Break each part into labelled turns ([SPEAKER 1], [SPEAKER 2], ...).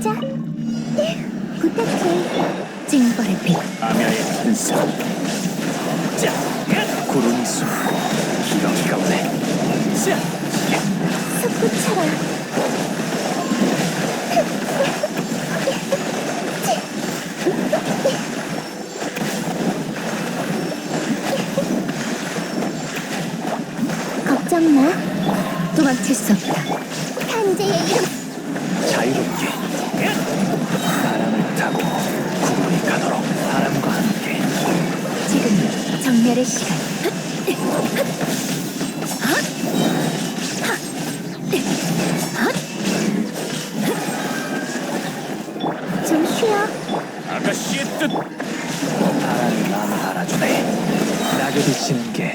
[SPEAKER 1] 자, 부탁해. 징벌의 빛.
[SPEAKER 2] 아미아의 한사 자 구름이 수 기러기 가 오네 자
[SPEAKER 1] 솟구쳐라. 걱정 마. 도망칠 수 없다. 탄재의 이름.
[SPEAKER 2] 자유롭게 바람을 타고 구름이 가도록 바람과 함께
[SPEAKER 1] 지금 정멸의 시간. 좀 쉬어.
[SPEAKER 2] 아가씨의 뜻 바람이 마음을 알아주네 낙엽이 지는 게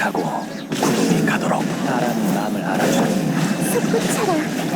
[SPEAKER 2] 타고 구름이 가도록 사람이 마음을 알아주는 솟구쳐라